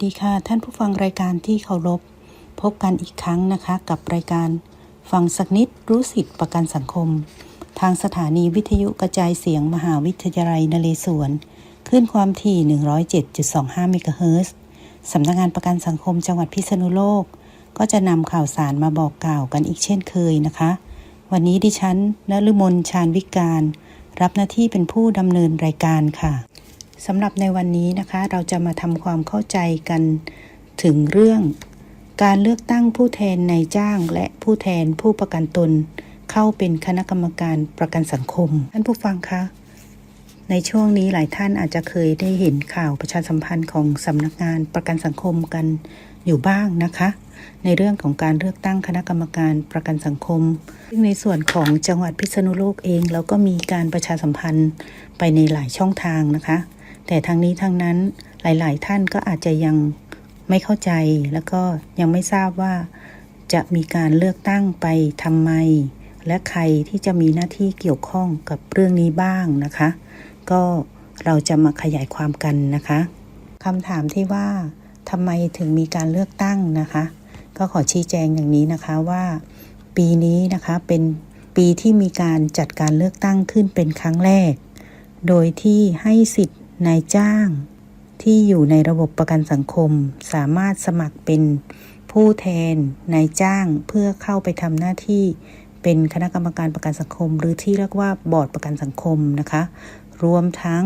สวัสดีค่ะ ท่านผู้ฟังรายการที่เคารพ พบกันอีกครั้งนะคะ กับรายการฟังสักนิดรู้สิทธิประกันสังคม ทางสถานีวิทยุกระจายเสียงมหาวิทยาลัยนเรศวรคลื่นความถี่ 107.25เมกะเฮิรตซ์สำนักงานประกันสังคมจังหวัดพิษณุโลก ก็จะนำข่าวสารมาบอกกล่าวกันอีกเช่นเคยนะคะ วันนี้ดิฉันนฤมลชาญวิการ รับหน้าที่เป็นผู้ดำเนินรายการค่ะ สำหรับในวันนี้นะคะเราจะมาทำความเข้าใจกันถึงเรื่องการเลือกตั้งผู้แทนนายจ้าง และผู้แทนผู้ประกันตน เข้าเป็นคณะกรรมการประกันสังคม ท่านผู้ฟังคะ ในช่วงนี้หลายท่านอาจจะเคยได้เห็นข่าวประชาสัมพันธ์ของสำนักงานประกันสังคมกันอยู่บ้างนะคะ ในเรื่องของการเลือกตั้งคณะกรรมการประกันสังคม ซึ่งในส่วนของจังหวัดพิษณุโลกเองเราก็มีการประชาสัมพันธ์ไปในหลายช่องทางนะคะ แต่ทั้งนี้ทั้งนั้นหลาย ๆ ท่านก็อาจจะยังไม่เข้าใจ แล้วก็ยังไม่ทราบว่าจะมีการเลือกตั้งไปทำไม และใครที่จะมีหน้าที่เกี่ยวข้องกับเรื่องนี้บ้างนะคะ ก็เราจะมาขยายความกันนะคะคำถามที่ว่าทำไมถึงมีการเลือกตั้งนะคะ ก็ขอชี้แจงอย่างนี้นะคะว่า ปีนี้นะคะเป็นปีที่มีการจัดการเลือกตั้งขึ้นเป็นครั้งแรก โดยที่ให้สิทธิ์ นายจ้างที่อยู่ในระบบประกันสังคม สามารถสมัครเป็นผู้แทนนายจ้างเพื่อเข้าไปทำหน้าที่เป็นคณะกรรมการประกันสังคม หรือที่เรียกว่าบอร์ดประกันสังคมนะคะ รวมทั้ง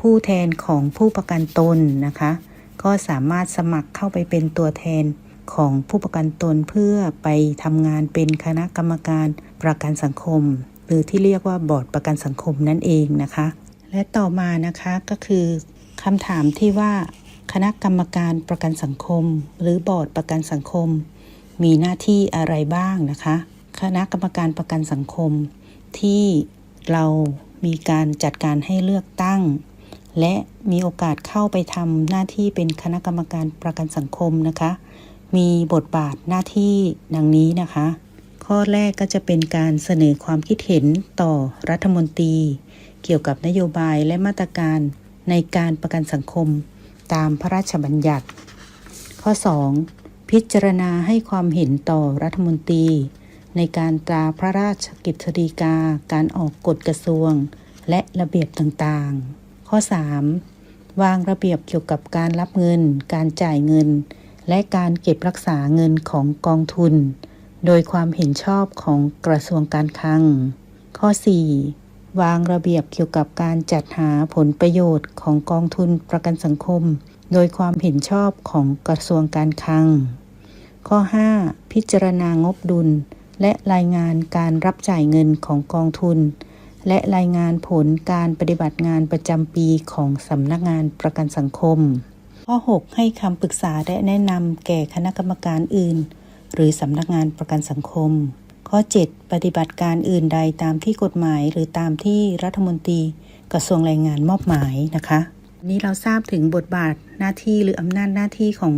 ผู้แทนของผู้ประกันตนนะคะ ก็สามารถสมัครเข้าไปเป็นตัวแทนของผู้ประกันตนเพื่อไปทำงานเป็นคณะกรรมการประกันสังคม หรือที่เรียกว่าบอร์ดประกันสังคมนั่นเองนะคะ และต่อมานะคะก็คือคำถามที่ว่า คณะกรรมการประกันสังคม หรือบอร์ดประกันสังคม มีหน้าที่อะไรบ้างนะคะ คณะกรรมการประกันสังคม ที่เรามีการจัดการให้เลือกตั้ง และมีโอกาสเข้าไปทำหน้าที่เป็นคณะกรรมการประกันสังคมนะคะ มีบทบาทหน้าที่ดังนี้นะคะ ข้อแรกก็จะเป็นการเสนอความคิดเห็นต่อรัฐมนตรี เกี่ยวกับนโยบายและมาตรการในการประกันสังคมตามพระราชบัญญัติ ข้อ 2. พิจารณาให้ความเห็นต่อรัฐมนตรี ในการตราพระราชกิจสีกาการออกกฎกระทรวง และระเบียบต่างๆ ข้อ 3. วางระเบียบเกี่ยวกับการรับเงิน การจ่ายเงิน และการเก็บรักษาเงินของกองทุน โดยความเห็นชอบของกระทรวงการคลัง ข้อ 4. วางระเบียบเกี่ยวกับการจัดหาผลประโยชน์ของกองทุนประกันสังคม โดยความเห็นชอบของกระทรวงการคลัง ข้อ 5. พิจารณางบดุล และรายงานการรับจ่ายเงินของกองทุน และรายงานผลการปฏิบัติงานประจำปีของสำนักงานประกันสังคม ข้อ 6 ให้คำปรึกษาและแนะนำแก่คณะกรรมการอื่น หรือสำนักงานประกันสังคม ข้อ 7 ปฏิบัติการอื่นใดตามที่กฎหมายหรือตามที่รัฐมนตรีกระทรวงแรงงานมอบหมายนะคะนนี้เราทราบถึงบทบาทหน้าที่หรืออำนาจหน้าที่ของ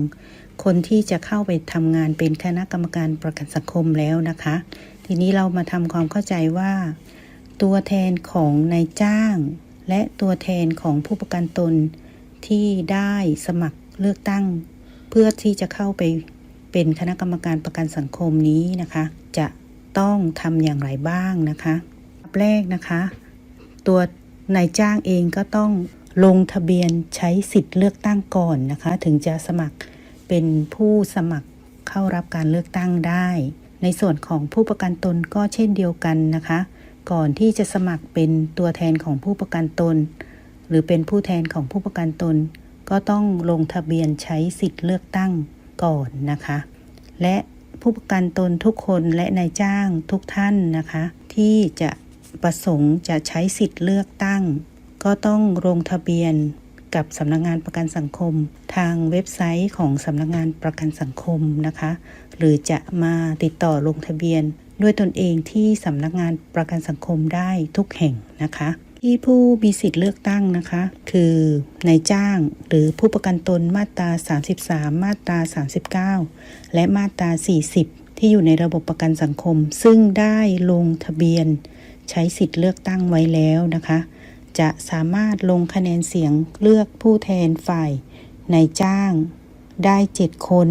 คนที่จะเข้าไปทำงานเป็นคณะกรรมการประกันสังคมแล้วนะคะ ทีนี้เรามาทำความเข้าใจว่า ตัวแทนของนายจ้าง และตัวแทนของผู้ประกันตนที่ได้สมัครเลือกตั้ง เพื่อที่จะเข้าไปเป็นคณะกรรมการประกันสังคมนี้นะคะ จะ ต้องทำอย่างไรบ้างนะคะอันแรกนะคะ ตัวนายจ้างเองก็ต้องลงทะเบียนใช้สิทธิ์เลือกตั้งก่อนนะคะ ถึงจะสมัครเป็นผู้สมัครเข้ารับการเลือกตั้งได้ ในส่วนของผู้ประกันตนก็เช่นเดียวกันนะคะ ก่อนที่จะสมัครเป็นตัวแทนของผู้ประกันตน หรือเป็นผู้แทนของผู้ประกันตน ก็ต้องลงทะเบียนใช้สิทธิ์เลือกตั้งก่อนนะคะ และ ผู้ประกันตนทุกคนและนายจ้างทุกท่านนะคะ ที่จะประสงค์จะใช้สิทธิ์เลือกตั้ง ก็ต้องลงทะเบียนกับสำนักงงานประกันสังคม ทางเว็บไซต์ของสำนักงงานประกันสังคมนะคะ หรือจะมาติดต่อลงทะเบียน ด้วยตนเองที่สำนักงานประกันสังคมได้ทุกแห่งนะคะ ที่ผู้มีสิทธิ์เลือกตั้งนะคะ คือนายจ้างหรือผู้ประกันตนมาตรา 33 มาตรา 39 และมาตรา 40 ที่อยู่ในระบบประกันสังคม ซึ่งได้ลงทะเบียน ใช้สิทธิ์เลือกตั้งไว้แล้วนะคะ จะสามารถลงคะแนนเสียงเลือกผู้แทนฝ่ายนายจ้างได้ 7 คน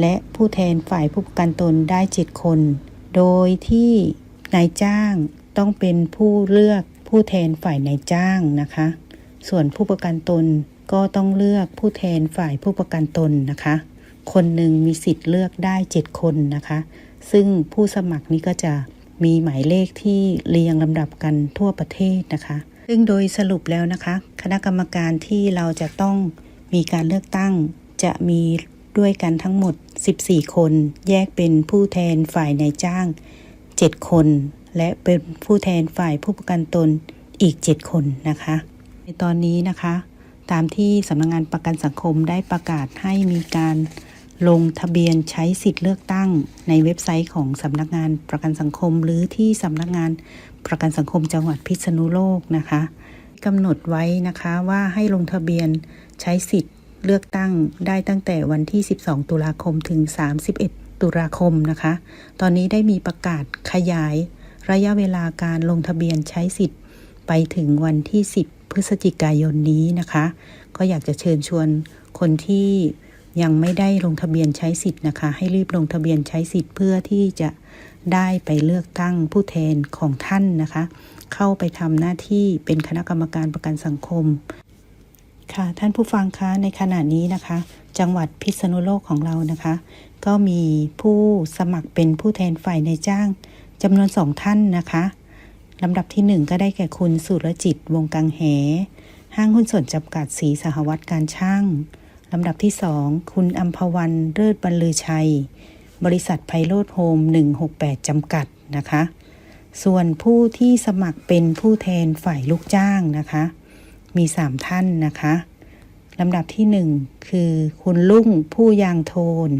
และผู้แทนฝ่ายผู้ประกันตนได้ 7 คน โดยที่นายจ้างต้องเป็นผู้เลือก ผู้แทนฝ่ายนายจ้างนะคะ ส่วนผู้ประกันตนก็ต้องเลือกผู้แทนฝ่ายผู้ประกันตนนะคะ คนหนึ่งมีสิทธิ์เลือกได้ 7 คนนะคะ ซึ่งผู้สมัครนี้ก็จะมีหมายเลขที่เรียงลำดับกันทั่วประเทศนะคะ ซึ่งโดยสรุปแล้วนะคะ คณะกรรมการที่เราจะต้องมีการเลือกตั้งจะมีด้วยกันทั้งหมด 14 คน แยกเป็นผู้แทนฝ่ายนายจ้าง 7 คน และเป็นผู้แทนฝ่ายผู้ประกันตนอีก 7 คนนะคะ ในตอนนี้นะคะ ตามที่สำนักงงานประกันสังคมได้ประกาศให้มีการลงทะเบียนใช้สิทธิ์เลือกตั้งในเว็บไซต์ของสำนักงานประกันสังคม หรือที่สำนักงานประกันสังคมจังหวัดพิษณุโลกนะคะกำหนดไว้นะคะว่าให้ลงทะเบียนใช้สิทธิ์เลือกตั้งได้ตั้งแต่วันที่ 12 ตุลาคมถึง 31 ตุลาคมนะคะ ตอนนี้ได้มีประกาศขยาย ระยะเวลาการลงทะเบียนใช้สิทธิ์ ไปถึงวันที่ 10 พฤศจิกายนนี้นะคะ ก็อยากจะเชิญชวนคนที่ยังไม่ได้ลงทะเบียนใช้สิทธิ์นะคะ ให้รีบลงทะเบียนใช้สิทธิ์เพื่อที่จะได้ไปเลือกตั้งผู้แทนของท่านนะคะ เข้าไปทำหน้าที่เป็นคณะกรรมการประกันสังคม ค่ะท่านผู้ฟังคะในขณะนี้นะคะ จังหวัดพิษณุโลกของเรานะคะ ก็มีผู้สมัครเป็นผู้แทนฝ่ายในจ้าง จำนวนสองท่านนะคะลำดับที่หนึ่งก็ได้แก่คุณสุรจิตวงกังแหห้างหุ้นส่วนจำกัดสีสหวัตการช่างลำดับที่สองคุณอัมพวันเลิศบรรลือชัย บริษัทไพโรดโฮม 168 จำกัดนะคะ ส่วนผู้ที่สมัครเป็นผู้แทนฝ่ายลูกจ้างนะคะ มี 3 ท่านนะคะลำดับที่ 1 คือ คุณลุ่งผู้ยางโทน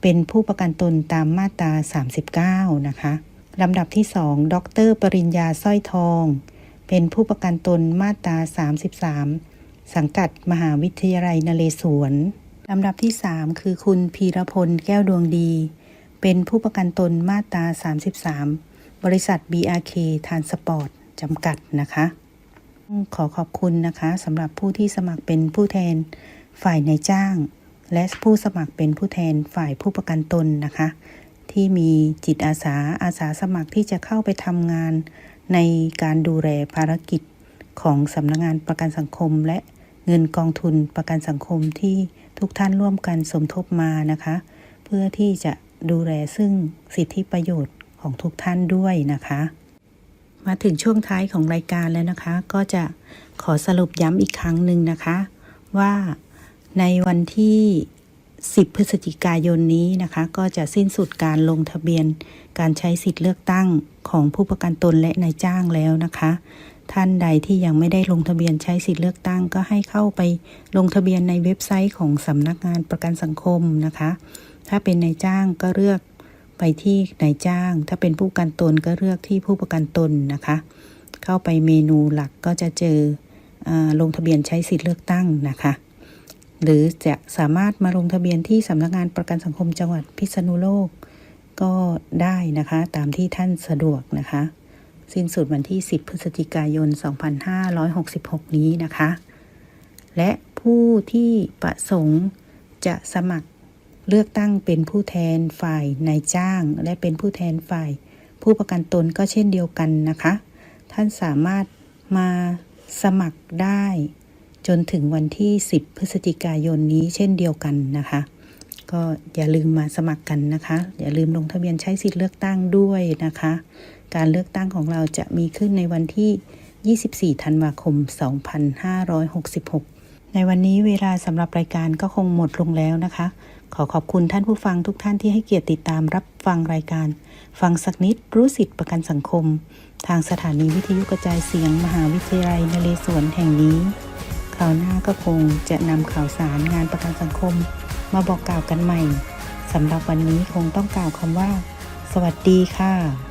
เป็นผู้ประกันตนตามมาตรา 39 นะคะ ลำดับที่2ดร ปริญญาสร้อยทอง เป็นผู้ประกันตนมาตรา 33 สังกัดมหาวิทยาลัยนเรศวรลำดับที่ 3 คือคุณพีรพลแก้วดวงดี เป็นผู้ประกันตนมาตรา 33 บริษัท BRK ทานสปอร์ตจำกัดนะคะ ขอขอบคุณนะคะสำหรับผู้ที่สมัครเป็นผู้แทนฝ่ายนายจ้าง และผู้สมัครเป็นผู้แทนฝ่ายผู้ประกันตนนะคะ ที่มีจิตอาสาอาสาสมัครที่จะเข้าไปทำงาน ในการดูแลภารกิจของสำนักงงานประกันสังคม และเงินกองทุนประกันสังคมที่ทุกท่านร่วมกันสมทบมานะคะ เพื่อที่จะดูแลซึ่งสิทธิประโยชน์ของทุกท่านด้วยนะคะ มาถึงช่วงท้ายของรายการแล้วนะคะ ก็จะขอสรุปย้ำอีกครั้งหนึ่งนะคะ ว่าในวันที่ 10 พฤศจิกายนนี้นะคะ ก็จะสิ้นสุดการลงทะเบียน การใช้สิทธิ์เลือกตั้งของผู้ประกันตนและนายจ้างแล้วนะคะ ท่านใดที่ยังไม่ได้ลงทะเบียนใช้สิทธิ์เลือกตั้ง ก็ให้เข้าไปลงทะเบียนในเว็บไซต์ของสำนักงานประกันสังคมนะคะ ถ้าเป็นนายจ้างก็เลือกไปที่นายจ้าง ถ้าเป็นผู้ประกันตนก็เลือกที่ผู้ประกันตนนะคะ เข้าไปเมนูหลักก็จะเจออลงทะเบียนใช้สิทธิ์เลือกตั้งนะคะ หรือจะสามารถมาลงทะเบียนที่สำนักงานประกันสังคมจังหวัดพิษณุโลก ก็ได้นะคะ ตามที่ท่านสะดวกนะคะ สิ้นสุดวันที่ 10 พฤศจิกายน 2566 นี้นะคะ และผู้ที่ประสงค์จะสมัครเลือกตั้งเป็นผู้แทนฝ่ายนายจ้าง และเป็นผู้แทนฝ่าย ผู้ประกันตนก็เช่นเดียวกันนะคะ ท่านสามารถมาสมัครได้ จนถึงวันที่ 10 พฤศจิกายนนี้เช่นเดียวกันนะคะ ก็อย่าลืมมาสมัครกันนะคะ อย่าลืมลงทะเบียนใช้สิทธิ์เลือกตั้งด้วยนะคะ การเลือกตั้งของเราจะมีขึ้นในวันที่ 24 ธันวาคม 2566ในวันนี้เวลาสำหรับรายการก็คงหมดลงแล้วนะคะ ขอขอบคุณท่านผู้ฟังทุกท่านที่ให้เกียรติติดตามรับฟังรายการ ฟังสักนิดรู้สิทธิประกันสังคม ทางสถานีวิทยุกระจายเสียงมหาวิทยาลัยนเรศวรแห่งนี้ คราวหน้าก็คงจะนำข่าวสารงานประกันสังคมมาบอกกล่าวกันใหม่สำหรับวันนี้คงต้องกล่าวคำว่า สวัสดีค่ะ